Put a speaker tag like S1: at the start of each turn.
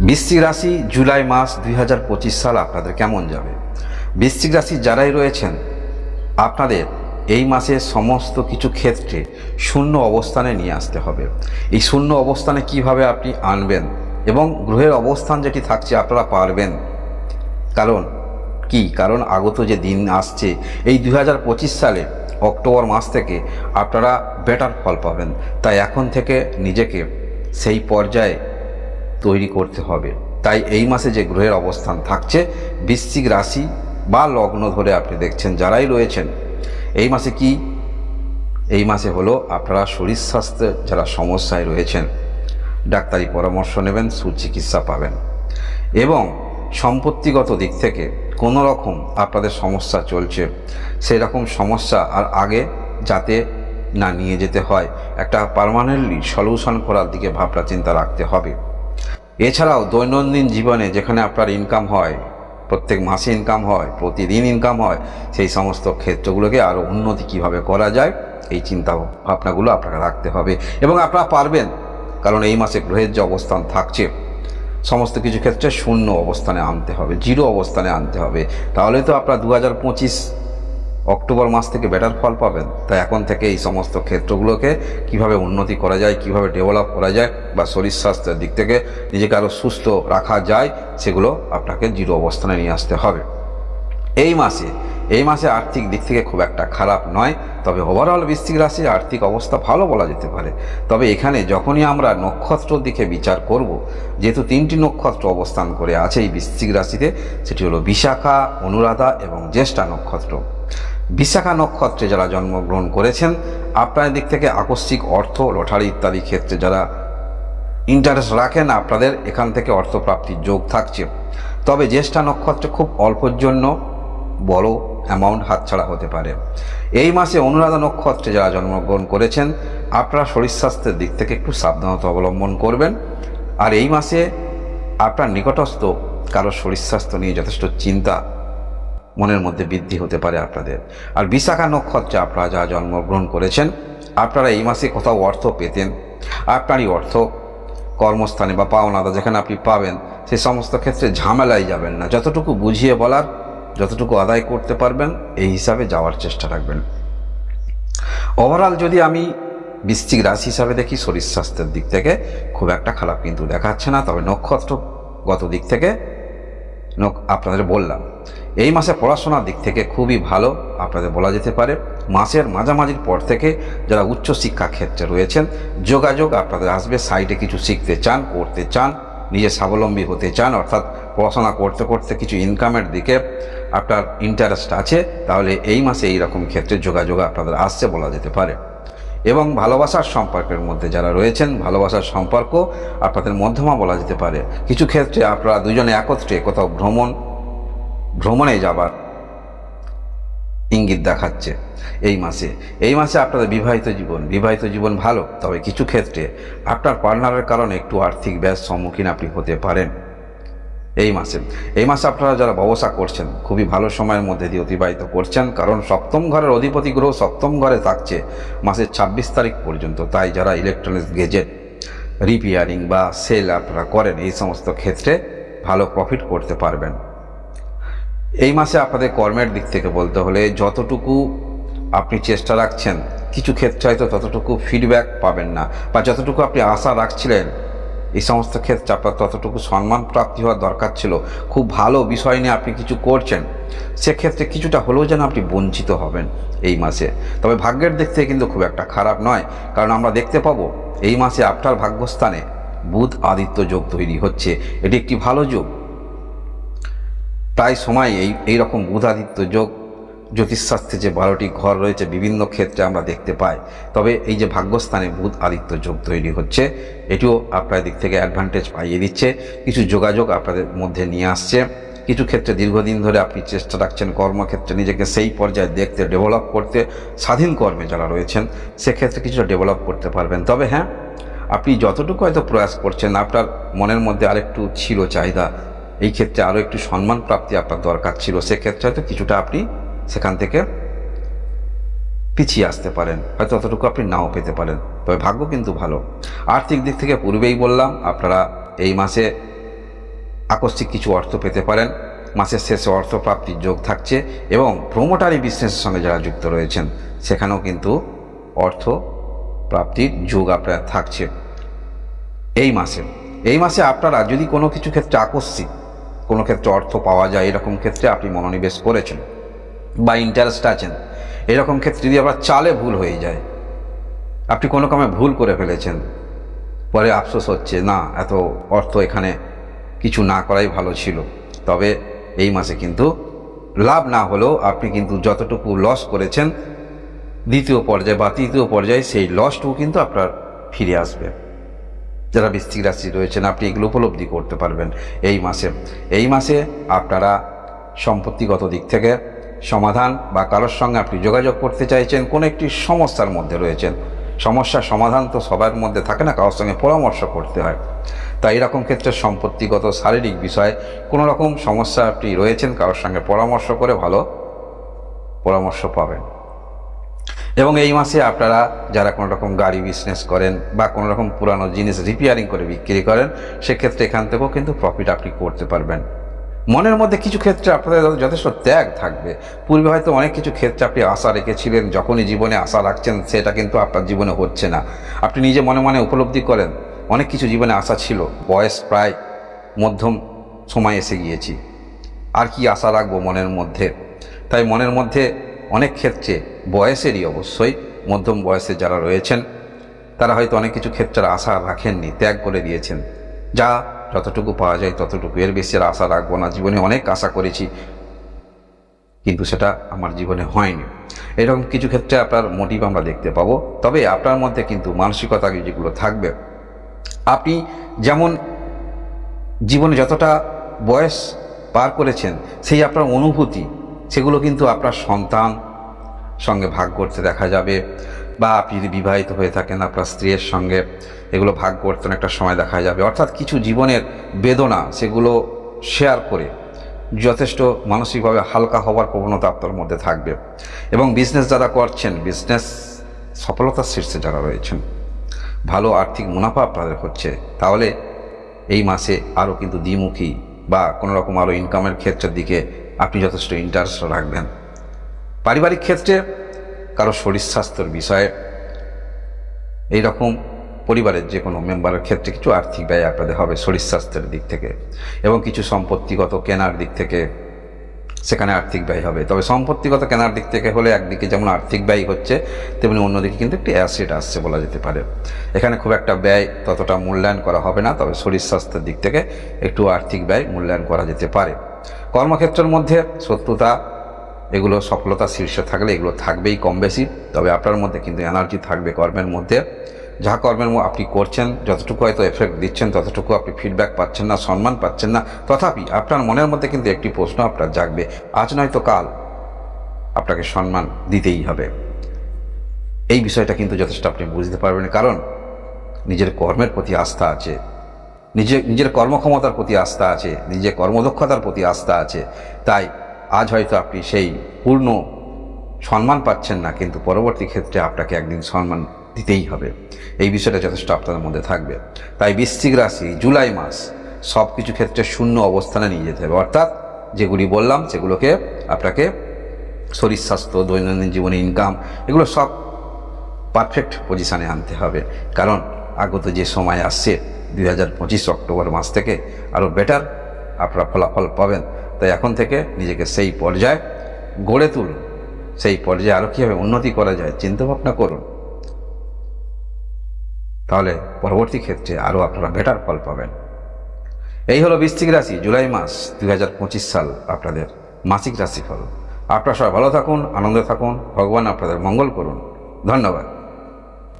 S1: বৃশ্চিক রাশি জুলাই মাস দুই হাজার পঁচিশ সাল আপনাদের কেমন যাবে? বৃশ্চিক রাশি যারাই রয়েছেন, আপনাদের এই মাসে সমস্ত কিছু ক্ষেত্রে শূন্য অবস্থানে নিয়ে আসতে হবে। এই শূন্য অবস্থানে কীভাবে আপনি আনবেন এবং গ্রহের অবস্থান যেটি থাকছে আপনারা পারবেন। কারণ কি? কারণ আগত যে দিন আসছে, এই দুই হাজার পঁচিশ সালে অক্টোবর মাস থেকে আপনারা বেটার ফল পাবেন। তাই এখন থেকে নিজেকে সেই পর্যায়ে তৈরি করতে হবে। তাই এই মাসে যে গ্রহের অবস্থান থাকছে, বৃশ্চিক রাশি বা লগ্ন ধরে আপনি দেখছেন যারাই রয়েছেন, এই মাসে কি? এই মাসে হলো আপনারা শরীর স্বাস্থ্যে যারা সমস্যায় রয়েছেন, ডাক্তারি পরামর্শ নেবেন, সুচিকিৎসা পাবেন এবং সম্পত্তিগত দিক থেকে কোনো রকম আপনাদের সমস্যা চলছে, সেই রকম সমস্যা আর আগে যাতে না নিয়ে যেতে হয়, একটা পারমানেন্টলি সলিউশন করার দিকে ভাবনা চিন্তা রাখতে হবে। এছাড়াও দৈনন্দিন জীবনে যেখানে আপনার ইনকাম হয়, প্রত্যেক মাসে ইনকাম হয়, প্রতিদিন ইনকাম হয়, সেই সমস্ত ক্ষেত্রগুলোকে আরও উন্নতি কীভাবে করা যায়, এই চিন্তা ভাবনাগুলো আপনাকে রাখতে হবে। এবং আপনারা পারবেন, কারণ এই মাসে গ্রহের যে অবস্থান থাকছে, সমস্ত কিছু ক্ষেত্রে শূন্য অবস্থানে আনতে হবে, জিরো অবস্থানে আনতে হবে। তাহলে তো আপনার দু হাজার পঁচিশ অক্টোবর মাস থেকে বেটার ফল পাবেন। তাই এখন থেকে এই সমস্ত ক্ষেত্রগুলোকে কীভাবে উন্নতি করা যায়, কীভাবে ডেভেলপ করা যায় বা শরীর স্বাস্থ্যের দিক থেকে নিজেকে আরও সুস্থ রাখা যায়, সেগুলো আপনাকে জিরো অবস্থানে নিয়ে আসতে হবে। এই মাসে এই মাসে আর্থিক দিক থেকে খুব একটা খারাপ নয়, তবে ওভারঅল বৃশ্চিক রাশির আর্থিক অবস্থা ভালো বলা যেতে পারে। তবে এখানে যখনই আমরা নক্ষত্রর দিকে বিচার করব, যেহেতু তিনটি নক্ষত্র অবস্থান করে আছে এই বৃশ্চিক রাশিতে, সেটি হলো বিশাখা, অনুরাধা এবং জ্যেষ্ঠা নক্ষত্র। বিশাখা নক্ষত্রে যারা জন্মগ্রহণ করেছেন আপনার দিক থেকে আকস্মিক অর্থ, লটারি ইত্যাদি ক্ষেত্রে যারা ইন্টারেস্ট রাখেন, আপনাদের এখান থেকে অর্থপ্রাপ্তির যোগ থাকছে। তবে জ্যেষ্ঠা নক্ষত্রে খুব অল্পর জন্য বড় অ্যামাউন্ট হাতছাড়া হতে পারে। এই মাসে অনুরাধা নক্ষত্রে যারা জন্মগ্রহণ করেছেন, আপনারা শরীর স্বাস্থ্যের দিক থেকে একটু সাবধানতা অবলম্বন করবেন। আর এই মাসে আপনার নিকটস্থ কারও শরীর স্বাস্থ্য নিয়ে যথেষ্ট চিন্তা মনের মধ্যে বৃদ্ধি হতে পারে আপনাদের। আর বিশাখা নক্ষত্রে আপনারা যা জন্মগ্রহণ করেছেন, আপনারা এই মাসে কোথাও অর্থ পেতেন। আপনারই অর্থ, কর্মস্থানে বা পাওনাদা যেখানে আপনি পাবেন, সে সমস্ত ক্ষেত্রে ঝামেলায় যাবেন না। যতটুকু বুঝিয়ে বলার, যতটুকু আদায় করতে পারবেন, এই হিসাবে যাওয়ার চেষ্টা রাখবেন। ওভারঅল যদি আমি বৃশ্চিক রাশি হিসাবে দেখি, শরীর স্বাস্থ্যের দিক থেকে খুব একটা খারাপ কিন্তু দেখাচ্ছে না। তবে নক্ষত্রগত দিক থেকে আপনাদের বললাম এই মাসে পড়াশোনার দিক থেকে খুবই ভালো, আপনাদের বলা যেতে পারে। মাসের মাঝামাঝির পর থেকে যারা উচ্চ শিক্ষা ক্ষেত্রে রয়েছেন, যোগাযোগ আপনাদের আসবে সাইডে কিছু শিখতে চান, করতে চান, নিজে স্বাবলম্বী হতে চান, অর্থাৎ পড়াশোনা করতে করতে কিছু ইনকামের দিকে আপনার ইন্টারেস্ট আছে, তাহলে এই মাসে এই রকম ক্ষেত্রে যোগাযোগ আপনাদের আসছে বলা যেতে পারে। এবং ভালোবাসার সম্পর্কের মধ্যে যারা রয়েছেন, ভালোবাসার সম্পর্ক আপনাদের মধ্যমা বলা যেতে পারে। কিছু ক্ষেত্রে আপনারা দুজনে একত্রে কোথাও ভ্রমণ ভ্রমণে যাবার ইঙ্গিত দেখাচ্ছে এই মাসে। এই মাসে আপনাদের বিবাহিত জীবন বিবাহিত জীবন ভালো, তবে কিছু ক্ষেত্রে আপনার পার্টনারের কারণে একটু আর্থিক ব্যয়ের সম্মুখীন আপনি হতে পারেন এই মাসে। এই মাসে আপনারা যারা ব্যবসা করছেন, খুবই ভালো সময়ের মধ্যে দিয়ে অতিবাহিত করছেন, কারণ সপ্তম ঘরের অধিপতি গ্রহ সপ্তম ঘরে থাকছে মাসের ছাব্বিশ তারিখ পর্যন্ত। তাই যারা ইলেকট্রনিক্স গেজেট রিপেয়ারিং বা সেল আপনারা করেন, এই সমস্ত ক্ষেত্রে ভালো প্রফিট করতে পারবেন। এই মাসে আপনাদের কর্মের দিক থেকে বলতে হলে যতটুকু আপনি চেষ্টা রাখছেন, কিছু ক্ষেত্রে হয়তো ততটুকু ফিডব্যাক পাবেন না বা যতটুকু আপনি আশা রাখছিলেন, এই সমস্ত ক্ষেত্রে আপনার ততটুকু সম্মান প্রাপ্তি হওয়ার দরকার ছিল। খুব ভালো বিষয় নিয়ে আপনি কিছু করছেন, সেক্ষেত্রে কিছুটা হলেও যেন আপনি বঞ্চিত হবেন এই মাসে। তবে ভাগ্যের দিক থেকে কিন্তু খুব একটা খারাপ নয়, কারণ আমরা দেখতে পাবো এই মাসে আপনার ভাগ্যস্থানে বুধ আদিত্য যোগ তৈরি হচ্ছে। এটি একটি ভালো যোগ। প্রায় সময় এই এই রকম যোগ, জ্যোতিষশাস্ত্রে যে বারোটি ঘর রয়েছে বিভিন্ন ক্ষেত্রে আমরা দেখতে পাই। তবে এই যে ভাগ্যস্থানে বুধ আদিত্য যোগ তৈরি হচ্ছে, এটিও আপনার দিক থেকে অ্যাডভান্টেজ পাইয়ে দিচ্ছে। কিছু যোগাযোগ আপনাদের মধ্যে নিয়ে আসছে। কিছু ক্ষেত্রে দীর্ঘদিন ধরে আপনি চেষ্টা রাখছেন কর্মক্ষেত্রে নিজেকে সেই পর্যায়ে দেখতে ডেভেলপ করতে। স্বাধীন কর্মে যারা রয়েছেন, সেক্ষেত্রে কিছুটা ডেভেলপ করতে পারবেন। তবে হ্যাঁ আপনি যতটুকু হয়তো প্রয়াস করছেন, আপনার মনের মধ্যে আরেকটু ছিল চাহিদা এই ক্ষেত্রে আরও একটু সম্মান প্রাপ্তি আপনার দরকার ছিল, সেক্ষেত্রে হয়তো কিছুটা আপনি সেখান থেকে পিছিয়ে আসতে পারেন, হয়তো অতটুকু আপনি নাও পেতে পারেন। তবে ভাগ্য কিন্তু ভালো। আর্থিক দিক থেকে পূর্বেই বললাম, আপনারা এই মাসে আকস্মিক কিছু অর্থ পেতে পারেন। মাসের শেষে অর্থ প্রাপ্তির যোগ থাকছে এবং প্রোমোটারি বিজনেসের সঙ্গে যারা যুক্ত রয়েছেন, সেখানেও কিন্তু অর্থ প্রাপ্তির যোগ আপনার থাকছে। এই মাসে এই মাসে আপনারা যদি কোনো কিছু ক্ষেত্রে আকস্মিক কোনো ক্ষেত্রে অর্থ পাওয়া যায়, এরকম ক্ষেত্রে আপনি মনোনিবেশ করেছেন বা ইন্টারেস্ট আছেন, এরকম ক্ষেত্রে যদি আবার চালে ভুল হয়ে যায়, আপনি কোনো কামে ভুল করে ফেলেছেন, পরে আফসোস হচ্ছে, না, এত অর্থ এখানে কিছু না করাই ভালো ছিল। তবে এই মাসে কিন্তু লাভ না হলেও আপনি কিন্তু যতটুকু লস করেছেন, দ্বিতীয় পর্যায়ে বা তৃতীয় পর্যায়ে সেই লসটুকু কিন্তু আপনার ফিরে আসবে। যারা বৃশ্চিক রাশি রয়েছেন, আপনি এগুলো উপলব্ধি করতে পারবেন এই মাসে। এই মাসে আপনারা সম্পত্তিগত দিক থেকে সমাধান বা কারোর সঙ্গে আপনি যোগাযোগ করতে চাইছেন, কোনো একটি সমস্যার মধ্যে রয়েছেন। সমস্যার সমাধান তো সবার মধ্যে থাকে না, কারোর সঙ্গে পরামর্শ করতে হয়। তাই এরকম ক্ষেত্রে সম্পত্তিগত শারীরিক বিষয়ে কোনো রকম সমস্যা আপনি রয়েছেন, কারোর সঙ্গে পরামর্শ করে ভালো পরামর্শ পাবেন। এবং এই মাসে আপনারা যারা কোনো রকম গাড়ি বিজনেস করেন বা কোনো রকম পুরানো জিনিস রিপেয়ারিং করে বিক্রি করেন, সেক্ষেত্রে এখান থেকেও কিন্তু প্রফিট আপনি করতে পারবেন। মনের মধ্যে কিছু ক্ষেত্রে আপনাদের যথেষ্ট ত্যাগ থাকবে। পূর্বে হয়তো অনেক কিছু ক্ষেত্রে আপনি আশা রেখেছিলেন, যখনই জীবনে আশা রাখছেন, সেটা কিন্তু আপনার জীবনে হচ্ছে না। আপনি নিজে মনে মনে উপলব্ধি করেন, অনেক কিছু জীবনে আশা ছিল, বয়স প্রায় মধ্যম সময় এসে গিয়েছি। আর কি আশা রাখব মনের মধ্যে? তাই মনের মধ্যে অনেক ক্ষেত্রে বয়সেরই অবশ্যই, মধ্যম বয়সে যারা রয়েছেন, তারা হয়তো অনেক কিছু ক্ষেত্রে আশা রাখেননি, ত্যাগ করে দিয়েছেন। যা যতটুকু পাওয়া যায় ততটুকু। এর বেশি আর আশা রাখব না। জীবনে অনেক আশা করেছি, কিন্তু সেটা আমার জীবনে হয়নি। এরকম কিছু ক্ষেত্রে আপনার মোটিভ আমরা দেখতে পাবো। তবে আপনার মধ্যে কিন্তু মানসিকতা যেগুলো থাকবে, আপনি যেমন জীবনে যতটা বয়স পার করেছেন, সেই আপনার অনুভূতি, সেগুলো কিন্তু আপনার সন্তান সঙ্গে ভাগ করতে দেখা যাবে বা আপনি যদি বিবাহিত হয়ে থাকেন আপনার স্ত্রীর সঙ্গে, এগুলো ভাগ করতে একটা সময় দেখা যাবে। অর্থাৎ কিছু জীবনের বেদনা সেগুলো শেয়ার করে যথেষ্ট মানসিকভাবে হালকা হওয়ার প্রবণতা আপনার মধ্যে থাকবে। এবং বিজনেস যারা করছেন বিজনেস সফলতার শীর্ষে যারা রয়েছেন, ভালো আর্থিক মুনাফা আপনাদের হচ্ছে, তাহলে এই মাসে আরও কিন্তু দ্বিমুখী বা কোনো রকম আরও ইনকামের ক্ষেত্রের দিকে আপনি যথেষ্ট ইন্টারেস্ট রাখবেন। পারিবারিক ক্ষেত্রে কারও শরীর স্বাস্থ্যের বিষয়ে এই রকম পরিবারের যে কোনো মেম্বারের ক্ষেত্রে কিছু আর্থিক ব্যয় আপনাদের হবে শরীর স্বাস্থ্যের দিক থেকে এবং কিছু সম্পত্তিগত কেনার দিক থেকে সেখানে আর্থিক ব্যয় হবে। তবে সম্পত্তিগত কেনার দিক থেকে হলে একদিকে যেমন আর্থিক ব্যয় হচ্ছে, তেমনি অন্যদিকে কিন্তু একটি অ্যাসেট আসছে বলা যেতে পারে। এখানে খুব একটা ব্যয় ততটা মূল্যায়ন করা হবে না, তবে শরীর স্বাস্থ্যের দিক থেকে একটু আর্থিক ব্যয় মূল্যায়ন করা যেতে পারে। কর্মক্ষেত্রের মধ্যে শত্রুতা এগুলো সফলতা শীর্ষে থাকলে এগুলো থাকবেই কম বেশি। তবে আপনার মধ্যে কিন্তু এনার্জি থাকবে কর্মের মধ্যে। যা কর্মের আপনি করছেন, যতটুকু হয়তো এফেক্ট দিচ্ছেন, ততটুকু আপনি ফিডব্যাক পাচ্ছেন না, সম্মান পাচ্ছেন না। তথাপি আপনার মনের মধ্যে কিন্তু একটি প্রশ্ন আপনার জাগবে, আজ নয়তো কাল। আপনাকে সম্মান দিতেই হবে। এই বিষয়টা কিন্তু যথেষ্ট আপনি বুঝতে পারবেন, কারণ নিজের কর্মের প্রতি আস্থা আছে। নিজের নিজের কর্মক্ষমতার প্রতি আস্থা আছে, নিজের কর্মদক্ষতার প্রতি আস্থা আছে। তাই আজ হয়তো আপনি সেই পূর্ণ সম্মান পাচ্ছেন না, কিন্তু পরবর্তী ক্ষেত্রে আপনাকে একদিন সম্মান দিতেই হবে। এই বিষয়টা যথেষ্ট আপনাদের মধ্যে থাকবে। তাই বৃশ্চিক রাশি, জুলাই মাস সব কিছু ক্ষেত্রে শূন্য অবস্থানে নিয়ে যেতে হবে। অর্থাৎ যেগুলি বললাম, সেগুলোকে আপনাকে শরীর, স্বাস্থ্য, দৈনন্দিন জীবনে ইনকাম এগুলো সব পারফেক্ট পজিশানে আনতে হবে। কারণ আগত যে সময় আসছে, দুই হাজার পঁচিশ অক্টোবর মাস থেকে আরও বেটার আপনারা ফলাফল পাবেন। তাই এখন থেকে নিজেকে সেই পর্যায়ে গড়ে তুলুন। সেই পর্যায়ে আরও কীভাবে উন্নতি করা যায় চিন্তাভাবনা করুন। তাহলে পরবর্তী ক্ষেত্রে আরও আপনারা বেটার ফল পাবেন। এই হলো বৃশ্চিক রাশি, জুলাই মাস, দুই হাজার পঁচিশ সাল আপনাদের মাসিক রাশিফল। আপনারা সবাই ভালো থাকুন, আনন্দে থাকুন, ভগবান আপনাদের মঙ্গল করুন। ধন্যবাদ।